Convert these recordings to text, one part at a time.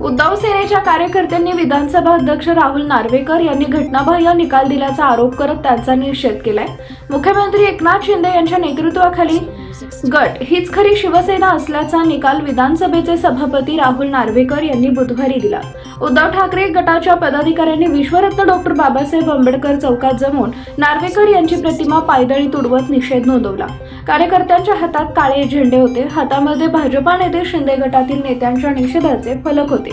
उद्धव सेनेच्या कार्यकर्त्यांनी विधानसभा अध्यक्ष राहुल नार्वेकर यांनी घटनाबाह्य निकाल दिल्याचा आरोप करत त्यांचा निषेध केलाय. मुख्यमंत्री एकनाथ शिंदे यांच्या नेतृत्वाखाली गट. हीच खरी शिवसेना असल्याचा निकाल विधानसभेचे सभापती राहुल नार्वेकर यांनी बुधवारी दिला. उद्धव ठाकरे गटाच्या पदाधिकाऱ्यांनी विश्वरत्न डॉक्टर बाबासाहेब आंबेडकर चौकात जमून नार्वेकर यांची प्रतिमा पायदळी तुडवत निषेध नोंदवला. कार्यकर्त्यांच्या हातात काळे झेंडे होते. हातामध्ये भाजपा नेते शिंदे गटातील नेत्यांच्या निषेधाचे फलक होते.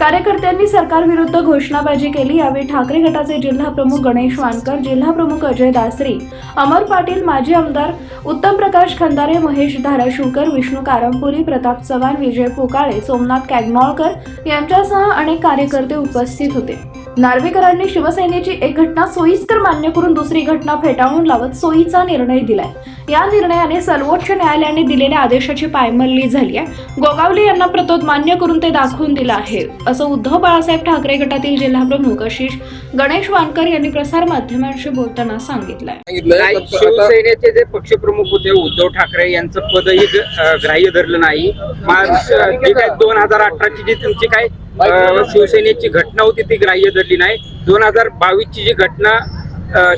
कार्यकर्त्यांनी सरकारविरुद्ध घोषणाबाजी केली. यावेळी ठाकरे गटाचे जिल्हा प्रमुख गणेश वानकर जिल्हा प्रमुख अजय दासरी अमर पाटील माजी आमदार उत्तम प्रकाश खंदार महेश धाराशिवकर विष्णू कारंपुरी प्रताप चव्हाण विजय पोकाळे सोमनाथ कॅगमाळकर यांच्यासह अनेक कार्यकर्ते उपस्थित होते. नार्वेकरांनी शिवसेनेची एक घटना सोयीस्कर मान्य करून दुसरी घटना फेटाळून लावत सोयीचा निर्णय दिलाय. या निर्णयाने सर्वोच्च न्यायालयाने दिलेल्या आदेशाची पायमल्ली झाली आहे. गोगावले यांना प्रतोद मान्य करून ते दाखवून दिलं आहे. असं उद्धव बाळासाहेब ठाकरे गटातील जिल्हाप्रमुख आशिष गणेश वानकर यांनी प्रसार माध्यमांशी बोलताना सांगितलंय. शिवसेनेचे जे पक्षप्रमुख होते उद्धव ठाकरे यांचं पदही ग्राह्य धरलं नाही. मा- जी काय दोन हजार अठराची जी तुमची काय शिवसेनेची घटना होती ती ग्राह्य धरली नाही. दोन हजार बावीसची जी घटना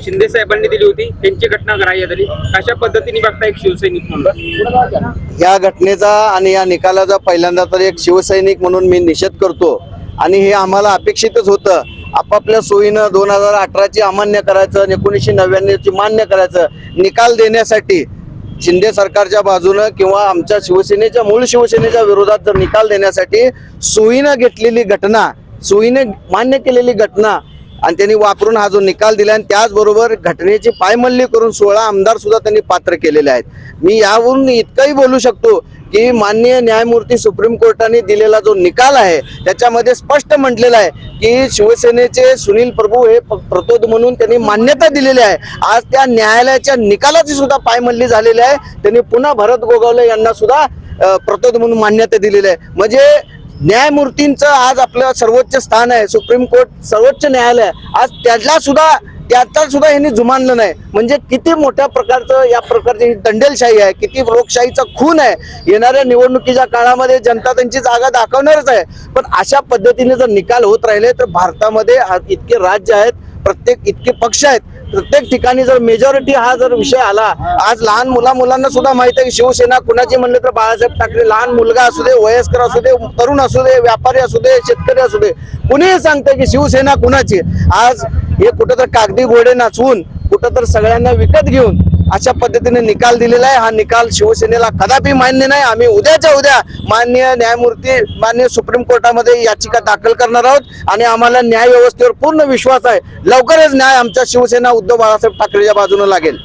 शिंदे साहेबांनी दिली होती त्यांची घटना ग्राह्य धरली. अशा पद्धतीने बघता एक शिवसैनिक म्हणून? या घटनेचा आणि या निकालाचा पहिल्यांदा तर एक शिवसैनिक म्हणून मी निषेध करतो. आणि हे आम्हाला अपेक्षितच होतं. आपापल्या सोयीनं दोन हजार अठराची अमान्य करायचं आणि एकोणीसशे नव्याण्णवची मान्य करायचं निकाल देण्यासाठी शिंदे सरकारच्या बाजूनं किंवा आमच्या शिवसेनेच्या मूळ शिवसेनेच्या विरोधात जर निकाल देण्यासाठी सोयीनं घेतलेली घटना सोयीने मान्य केलेली घटना आणि त्यांनी वापरून हा जो निकाल दिला आणि त्याचबरोबर घटनेची पायमल्ली करून सोळा आमदार सुद्धा त्यांनी पात्र केलेले आहेत. मी यावरून इतकंही बोलू शकतो की माननीय न्यायमूर्ती सुप्रीम कोर्टाने दिलेला जो निकाल आहे त्याच्यामध्ये स्पष्ट म्हटलेलं आहे की शिवसेनेचे सुनील प्रभू हे प- प्रतोद म्हणून त्यांनी मान्यता दिलेली आहे. आज त्या न्यायालयाच्या निकालाची सुद्धा पायमल्ली झालेली आहे. त्यांनी पुन्हा भरत गोगावले यांना सुद्धा प्रतोद म्हणून मान्यता दिलेली आहे. म्हणजे न्यायमूर्तींचं आज आपलं सर्वोच्च स्थान आहे. सुप्रीम कोर्ट सर्वोच्च न्यायालय आज त्याला सुद्धा त्याचा सुद्धा यांनी जुमानलं नाही. म्हणजे किती मोठ्या प्रकारचं या प्रकारची ही दंडेलशाही आहे किती लोकशाहीचा खून आहे. येणाऱ्या निवडणुकीच्या काळामध्ये जनता त्यांची जागा दाखवणारच आहे. पण अशा पद्धतीने जर निकाल होत राहिले तर भारतामध्ये इतके राज्य आहेत प्रत्येक इतके पक्ष आहेत प्रत्येक ठिकाणी जर मेजॉरिटी हा जर विषय आला आज लहान मुला मुलांना सुद्धा माहीत आहे की शिवसेना कुणाची म्हणले तर बाळासाहेब ठाकरे लहान मुलगा असू दे वयस्कर असू दे तरुण असू दे व्यापारी असू दे शेतकरी असू दे कुणीही सांगते की शिवसेना कुणाची? आज हे कुठं तर कागदी घोडे नाचवून कुठं तर सगळ्यांना विकत घेऊन अशा पद्धतीने निकाल दिलेला आहे. हा निकाल शिवसेनेला कदापि मान्य नाही. आम्ही उद्याच्या उद्या मान्य न्यायमूर्ती मान्य सुप्रीम कोर्टामध्ये याचिका दाखल करणार आहोत आणि आम्हाला न्याय व्यवस्थेवर पूर्ण विश्वास आहे. लवकरच न्याय आमच्या शिवसेना उद्धव बाळासाहेब ठाकरेच्या बाजूने लागेल.